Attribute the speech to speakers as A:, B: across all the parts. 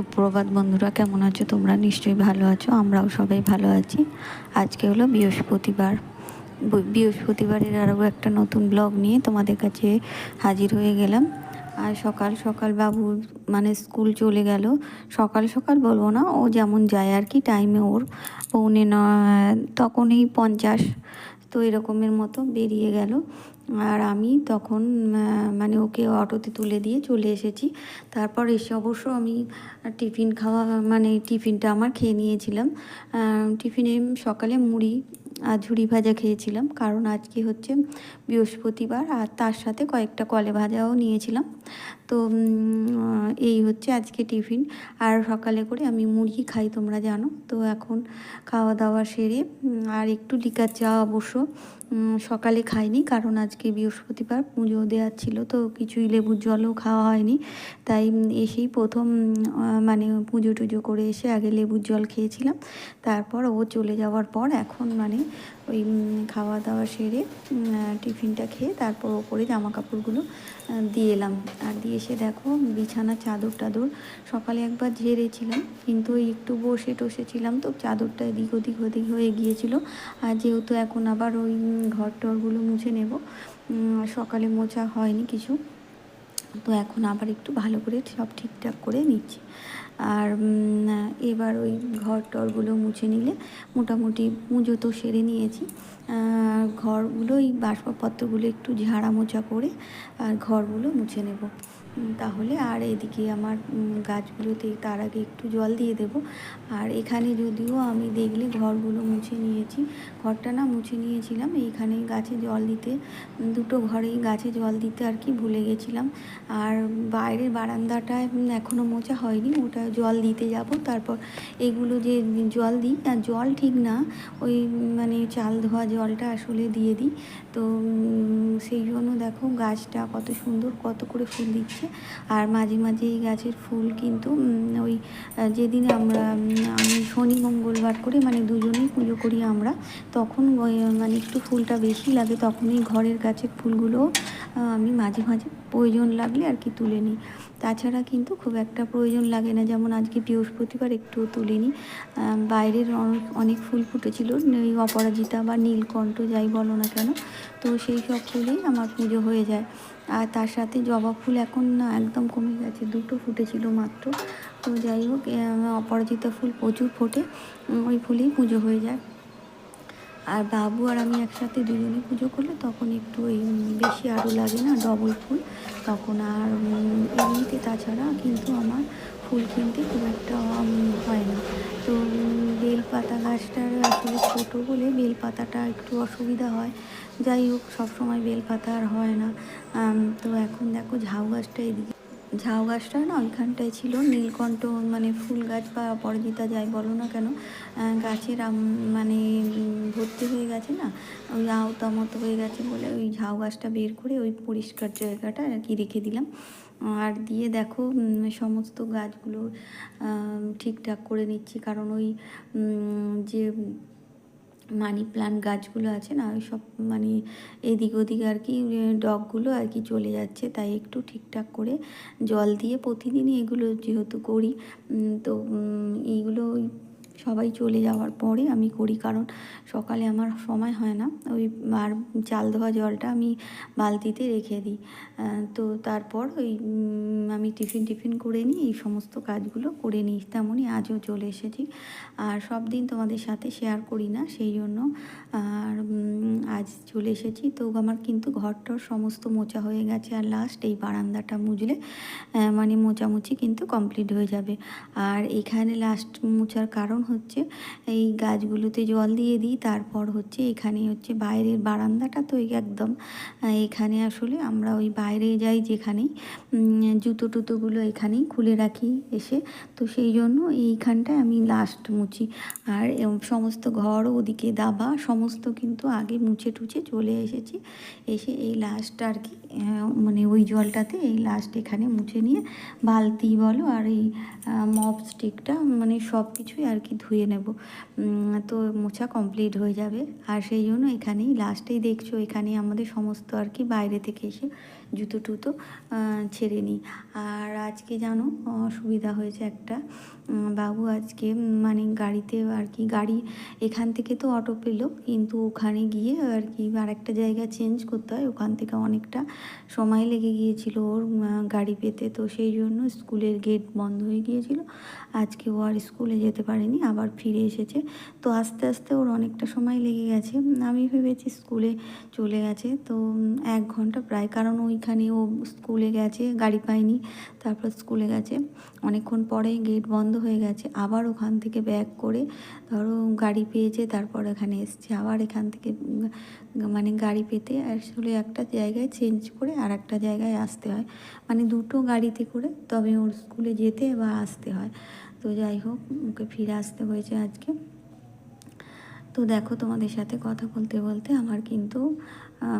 A: সুপ্রভাত বন্ধুরা, কেমন আছো তোমরা? নিশ্চয়ই ভালো আছো, আমরাও সবাই ভালো আছি। আজকে হলো বৃহস্পতিবার। বৃহস্পতিবারের আরও একটা নতুন ব্লগ নিয়ে তোমাদের কাছে হাজির হয়ে গেলাম। আর সকাল সকাল বাবু মানে স্কুল চলে গেল। সকাল সকাল বলব না, ও যেমন যায় আর কি টাইমে ওর। পৌনে ন তখনই পঞ্চাশ। তো এরকমের মতো বেরিয়ে গেল। আর আমি তখন মানে ওকে অটোতে তুলে দিয়ে চলে এসেছি। তারপর এসে অবশ্য আমি টিফিন খাওয়া মানে টিফিনটা আমার খেয়ে নিয়েছিলাম। টিফিনে সকালে মুড়ি ঝুড়ি ভাজা খেয়েছিলাম। কারণ আজকে হচ্ছে বৃহস্পতিবার আর তার সাথে কয়েকটা কলে ভাজাও নিয়েছিলাম। তো এই হচ্ছে আজকে টিফিন। আর সকালে করে আমি মুরগি খাই, তোমরা জানো। তো এখন খাওয়া দাওয়া সেরে আর একটু লিকার চা অবশ্য সকালে খাইনি, কারণ আজকে বৃহস্পতিবার পুজো দেওয়ার ছিল, তো কিছুই লেবুর জলও খাওয়া হয়নি। তাই এসেই প্রথম মানে পুজো টুজো করে এসে আগে লেবুর জল খেয়েছিলাম। তারপর ও চলে যাওয়ার পর এখন মানে ওই খাওয়া দাওয়া সেরে টিফিনটা খেয়ে তারপর ওপরে জামা কাপড়গুলো দিয়ে এলাম। আর দিয়ে এসে দেখো বিছানা, চাদর টাদর সকালে একবার ঝেড়েছিলাম, কিন্তু ওই একটু বসে টসেছিলাম তো চাদরটা এদিক ওদিক ওদিক হয়ে গিয়েছিল। আর যেহেতু এখন আবার ওই ঘর টরগুলো মুছে নেব। সকালে মোছা হয়নি কিছু। তো এখন আবার একটু ভালো করে সব ঠিকঠাক করে নিচ্ছি। আর এবার ওই ঘর টরগুলো মুছে নিলে মোটামুটি পুজো তো সেরে নিয়েছি। ঘরগুলো ওই বাসপত্রগুলো একটু ঝাড়া মোছা করে, আর ঘরগুলো মুছে নেব। তাহলে আর এদিকে আমার গাছগুলোতে তার আগে একটু জল দিয়ে দেব। আর এখানে যদিও আমি দেখলে ঘরগুলো মুছে নিয়েছি, ঘরটা না মুছে নিয়েছিলাম। এইখানে গাছে জল দিতে, দুটো ঘরেই গাছে জল দিতে আর কি ভুলে গেছিলাম। আর বাইরের বারান্দাটায় এখনও এখনও মোছা হয়নি। ওটা জল দিতে যাব। তারপর এগুলো যে জল দিই, আর জল ঠিক না, ওই মানে চাল ধোয়া জলটা আসলে দিয়ে দিই। তো সেই জন্য দেখো গাছটা কত সুন্দর, কত করে ফুল দিচ্ছে। আর মাঝে মাঝে এই গাছের ফুল কিন্তু ওই যেদিন আমরা আমি শনি মঙ্গলবার করে মানে দুজনেই পুজো করি আমরা, তখন মানে একটু ফুলটা বেশি লাগে, তখনই ঘরের গাছের ফুলগুলো আমি মাঝে মাঝে প্রয়োজন লাগলে আর কি তুলে নিই। তাছাড়া কিন্তু খুব একটা প্রয়োজন লাগে না। যেমন আজকে বৃহস্পতিবার একটুও আহ, বাইরের অনেক ফুল ফুটেছিল। ওই অপরাজিতা বা নীলকণ্ঠ যাই বলো না কেন তো সেই সব ফুলেই আমার পুজো হয়ে যায়। আর তার সাথে জবা ফুল এখন না একদম কমে গেছে। দুটো ফুটেছিল মাত্র। তো যাই হোক অপরাজিতা ফুল প্রচুর ফোটে। ওই ফুলেই পুজো হয়ে যায়। আর বাবু আর আমি একসাথে দুজনে পুজো করলে তখন একটু ওই বেশি আরও লাগে না ডবল ফুল। তখন আর এমনিতে তাছাড়া কিন্তু আমার ফুল কিনতে খুব একটা হয় না। তো বেলপাতা গাছটার আসলে ছোটো বলে বেলপাতাটা একটু অসুবিধা হয়। যাই হোক, সবসময় বেলপাতা আর হয় না। তো এখন দেখো ঝাউ গাছটা এদিকে ঝাউ গাছটা না ওইখানটায় ছিল, নীলকণ্ঠ মানে ফুল গাছ বা অপরাজিতা যাই বলো না কেন গাছের মানে ভর্তি হয়ে গেছে না, ওই আওতা মতো হয়ে গেছে বলে ওই ঝাউ গাছটা বের করে ওই পরিষ্কার জায়গাটা আর কি রেখে দিলাম। আর দিয়ে দেখো সমস্ত গাছগুলো ঠিকঠাক করে নিচ্ছি, কারণ ওই যে মানি প্লান্ট গাছগুলো আছে না, ওই সব মানে এদিক ওদিক আর কি ডগগুলো আর কি চলে যাচ্ছে। তাই একটু ঠিকঠাক করে জল দিয়ে প্রতিদিনই এগুলো যেহেতু করি তো এইগুলো সবাই চলে যাওয়ার পরে আমি করি, কারণ সকালে আমার সময় হয় না। ওই আর চাল ধোয়া জলটা আমি বালতিতে রেখে দিই। তো তারপর ওই আমি টিফিন টিফিন করে নিই, এই সমস্ত কাজগুলো করে নিই, তেমনই আজও চলে এসেছি। আর সব দিন তোমাদের সাথে শেয়ার করি না, সেই জন্য আর আজ চলে এসেছি। তো আমার কিন্তু ঘরটর সমস্ত মোচা হয়ে গেছে আর লাস্ট এই বারান্দাটা মুজলে মানে মোচামুচি কিন্তু কমপ্লিট হয়ে যাবে। আর এখানে লাস্ট মোচার কারণ হচ্ছে এই গাছগুলোতে জল দিয়ে দিই, তারপর হচ্ছে এখানে হচ্ছে বাইরের বারান্দাটা তো একদম এখানে আসলে আমরা ওই বাইরে যাই যেখানেই জুতো টুতোগুলো এখানেই খুলে রাখি এসে। তো সেই জন্য এইখানটায় আমি লাস্ট মুছি। আর সমস্ত ঘর ওদিকে দাবা, সমস্ত কিন্তু আগে মুছে টুছে চলে এসেছি। এসে এই লাস্ট আর কি মানে ওই জলটাতে এই লাস্ট এখানে মুছে নিয়ে বালতি বলো আর এই মপ স্টিকটা মানে সব কিছুই আর কি ধুয়ে নেব। তো মোছা কমপ্লিট হয়ে যাবে। আর সেই জন্য এখানেই লাস্টেই দেখছ, এখানেই আমাদের সমস্ত আর কি বাইরে থেকে এসে জুতো টুতো ছেড়ে নিই। আর আজকে জানো, অসুবিধা হয়েছে একটা। বাবু আজকে মানে গাড়িতে আর কি, গাড়ি এখান থেকে তো অটো পেল, কিন্তু ওখানে গিয়ে আর কি আর একটা জায়গা চেঞ্জ করতে হয়। ওখান থেকে অনেকটা সময় লেগে গিয়েছিল ওর গাড়ি পেতে। তো সেই জন্য স্কুলের গেট বন্ধ হয়ে গিয়েছিল। আজকে ও আর স্কুলে যেতে পারেনি, আবার ফিরে এসেছে। তো আস্তে আস্তে ওর অনেকটা সময় লেগে গেছে। আমি ভেবেছি স্কুলে চলে গেছে। তো এক ঘণ্টা প্রায়, কারণ ওইখানে ও স্কুলে গেছে, গাড়ি পায়নি, তারপর স্কুলে গেছে। অনেকক্ষণ পরে গেট বন্ধ হয়ে গেছে, আবার ওখান থেকে ব্যাক করে ধরো গাড়ি পেয়েছে, তারপর এখানে এসছে। আবার এখান থেকে মানে গাড়ি পেতে আসলে একটা জায়গায় চেঞ্জ করে আর একটা জায়গায় আসতে হয়। মানে দুটো গাড়িতে করে তবে ওর স্কুলে যেতে বা আসতে হয়। তো যাই হোক, ওকে ফিরে আসতে হয়েছে আজকে। তো দেখো তোমাদের সাথে কথা বলতে বলতে আমার কিন্তু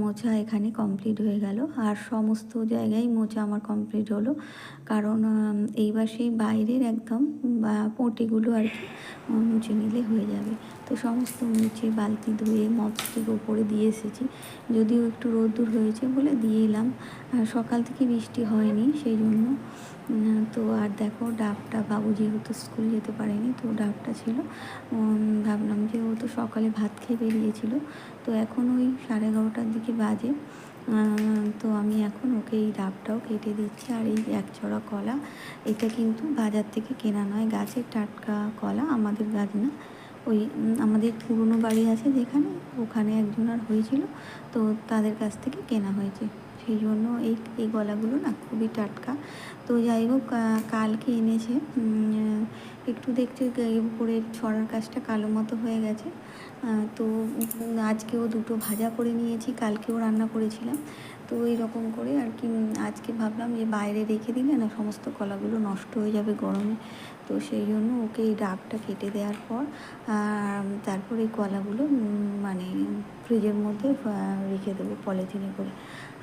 A: মোচা এখানে কমপ্লিট হয়ে গেল। আর সমস্ত জায়গায় মোছা আমার কমপ্লিট হলো। কারণ এইবার সেই বাইরের একদম, বা পটিগুলো আর কি মুছে নিলে হয়ে যাবে। তো সমস্ত মুছে বালতি ধুয়ে মপস্টিক ওপরে দিয়ে এসেছি। যদিও একটু রোদ্দুর হয়েছে বলে দিয়ে এলাম। আর সকাল থেকে বৃষ্টি হয়নি, সেই জন্য তো আর দেখো ডাবটা, বাবু যেহেতু স্কুল যেতে পারেনি, তো ডাবটা ছিল। ভাবলাম যে ও তো সকালে ভাত খেয়ে বেরিয়েছিল। তো এখন ওই সাড়ে এগারোটার দিকে বাজে। তো আমি এখন ওকে এই ডাবটাও কেটে দিচ্ছি। আর এই এক ছড়া কলা, এটা কিন্তু বাজার থেকে কেনা নয়। গাছের টাটকা কলা আমাদের গাছ না। ওই আমাদের পুরনো বাড়ি আছে যেখানে, ওখানে একজনের হয়েছিল, তো তাদের কাছ থেকে কেনা হয়েছে। সেই জন্য এই এই গলাগুলো না খুবই টাটকা। তো যাই হোক কালকে এনেছে একটু দেখছি উপরে ছড়ার কাজটা কালো মতো হয়ে গেছে। তো আজকেও দুটো ভাজা করে নিয়েছি, কালকেও রান্না করেছিলাম। তো রকম করে আর কি আজকে ভাবলাম যে বাইরে রেখে দিলে না সমস্ত কলাগুলো নষ্ট হয়ে যাবে গরমে। তো সেই জন্য ওকে এই ডাবটা কেটে দেওয়ার পর তারপর এই কলাগুলো মানে ফ্রিজের মধ্যে রেখে দেবো পলিথিনে করে।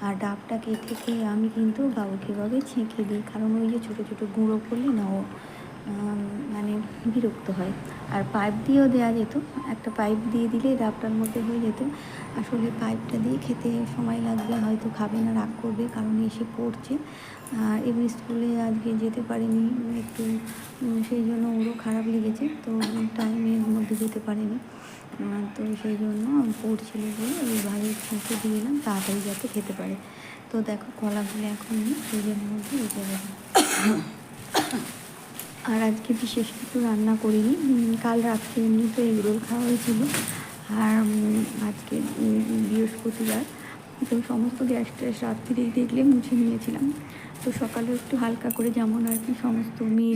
A: আর ডাবটা কেটে খেয়ে আমি কিন্তু বাবুকে এভাবে ছেঁকে দিই, কারণ ওই যে ছোটো ছোটো গুঁড়ো করলে না ও মানে বিরক্ত হয়। আর পাইপ দিয়েও দেওয়া যেত, একটা পাইপ দিয়ে দিলে ডাবটার মধ্যে হয়ে যেত। আসলে পাইপটা দিয়ে খেতে সময় লাগবে, হয়তো খাবে না, রাগ করবে, কারণ এসে পড়ছে। আর এমনি স্কুলে আজকে যেতে পারিনি, একটু সেই জন্য ওরও খারাপ লেগেছে, তো টাইমের মধ্যে যেতে পারেনি। তো সেই জন্য পড়ছিল বলে ওই ভাইয়ের ছেঁকে দিয়ে এলাম, তাড়াতাড়ি যাতে খেতে পারে। তো দেখো কলাগুলো এখন ফ্রিজের মধ্যে রেখে দেবো। আর আজকে বিশেষ কিছু রান্না করিনি কাল রাত্রে এমনি তো এগরোল খাওয়া হয়েছিল। আর আজকে বৃহস্পতিবার, তো সমস্ত গ্যাস ট্যাস রাত্রি দেখলে মুছে নিয়েছিলাম। তো সকালে একটু হালকা করে যেমন আর কি সমস্ত মেয়ে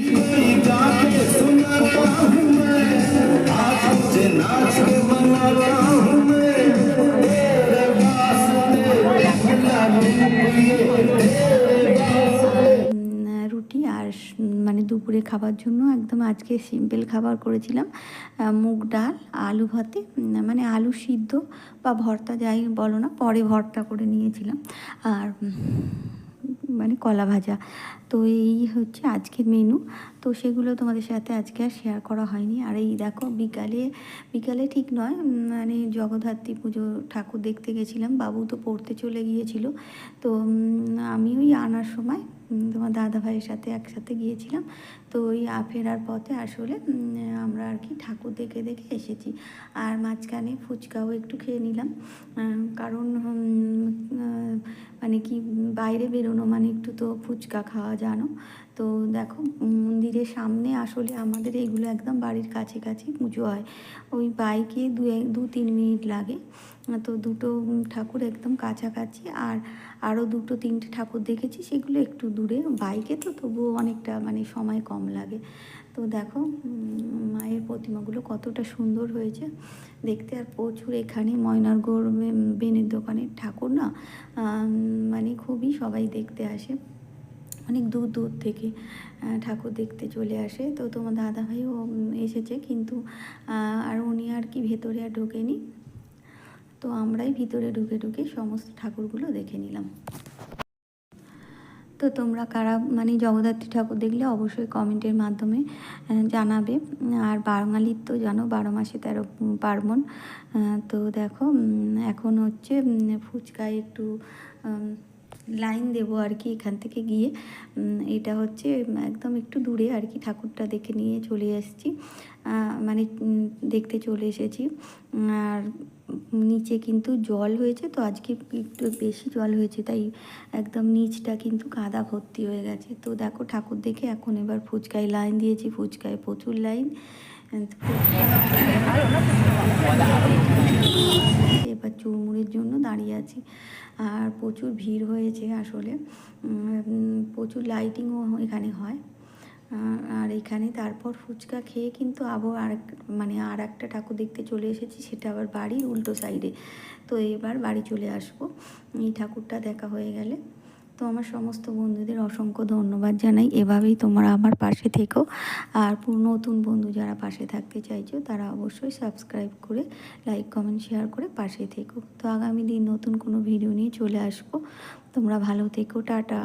A: রুটি আর মানে দুপুরে খাবার জন্য একদম আজকে সিম্পল খাবার করেছিলাম মুগ ডাল, আলু ভাতে মানে আলু সিদ্ধ বা ভর্তা যাই বলো না, পরে ভর্তা করে নিয়েছিলাম। আর মানে কলা ভাজা। তো এই হচ্ছে আজকের মেনু তো সেগুলো তোমাদের সাথে আজকে আর শেয়ার করা হয়নি। আর এই দেখো, বিকালে বিকালে ঠিক নয় মানে জগদ্ধাত্রী পুজো ঠাকুর দেখতে গেছিলাম। বাবু তো পড়তে চলে গিয়েছিল। তো আমি ওই আনার সময় তোমার দাদা ভাইয়ের সাথে একসাথে গিয়েছিলাম। তো ওই ফেরার পথে আসলে আমরা আর কি ঠাকুর দেখে দেখে এসেছি। আর মাঝখানে ফুচকাও একটু খেয়ে নিলাম। কারণ মানে কি বাইরে বেরোনো মানে একটু তো ফুচকা খাওয়া জানো? তো দেখো, মন্দিরের সামনে আসলে আমাদের এইগুলো একদম বাড়ির কাছে কাছে পুজো হয়। ওই বাইকে দু এক- দু তিন মিনিট লাগে। তো দুটো ঠাকুর একদম কাছাকাছি আর আরও দুটো, তিনটে ঠাকুর দেখেছি, সেগুলো একটু দূরে। বাইকে তো তবুও অনেকটা মানে সময় কম লাগে। তো দেখো মায়ের প্রতিমাগুলো কতটা সুন্দর হয়েছে। দেখতে আর প্রচুর এখানে ময়নারগড় বেনের দোকানের ঠাকুর না? মানে খুবই সবাই দেখতে আসে। অনেক দূর দূর থেকে ঠাকুর দেখতে চলে আসে। তো তোমার দাদাভাইও এসেছে কিন্তু আর উনি আর কি ভেতরে আর ঢোকেনি। তো আমরাই ভিতরে ঢুকে ঢুকে সমস্ত ঠাকুরগুলো দেখে নিলাম। তো তোমরা কারা মানে জগদ্ধাত্রী ঠাকুর দেখলে অবশ্যই কমেন্টের মাধ্যমে জানাবে। আর বাঙালির তো জানো, বারো মাসে তেরো পার্বণ। তো দেখো এখন হচ্ছে ফুচকায় একটু লাইন দেবো আর কি এখান থেকে গিয়ে। এটা হচ্ছে একদম একটু দূরে আর কি ঠাকুরটা দেখে নিয়ে চলে এসেছি। মানে দেখতে চলে এসেছি। আর নিচে কিন্তু জল হয়েছে তো আজকে একটু বেশি জল হয়েছে, তাই একদম নিচটা কিন্তু কাদা ভর্তি হয়ে গেছে। তো দেখো ঠাকুর দেখে এখন এবার ফুচকায় লাইন দিয়েছি, ফুচকায় প্রচুর লাইন। এবার চুরমুড়ির জন্য দাঁড়িয়ে আছি। আর প্রচুর ভিড় হয়েছে আসলে। প্রচুর লাইটিংও এখানে হয়। আর- আর এখানে তারপর ফুচকা খেয়ে কিন্তু আবার আরেক মানে আর একটা ঠাকুর দেখতে চলে এসেছি, সেটা আবার বাড়ির উল্টো সাইডে তো এবার বাড়ি চলে আসব। এই ঠাকুরটা দেখা হয়ে গেলে। তো আমার সমস্ত বন্ধুদের অসংখ্য ধন্যবাদ জানাই। এভাবেই তোমরা আমার পাশে থেকো। আর পুরো নতুন বন্ধু যারা পাশে থাকতে চাইছো, তারা অবশ্যই সাবস্ক্রাইব করে লাইক কমেন্ট শেয়ার করে পাশে থেকো। তো আগামী দিন নতুন কোনো ভিডিও নিয়ে চলে আসব। তোমরা ভালো থেকো, টাটা।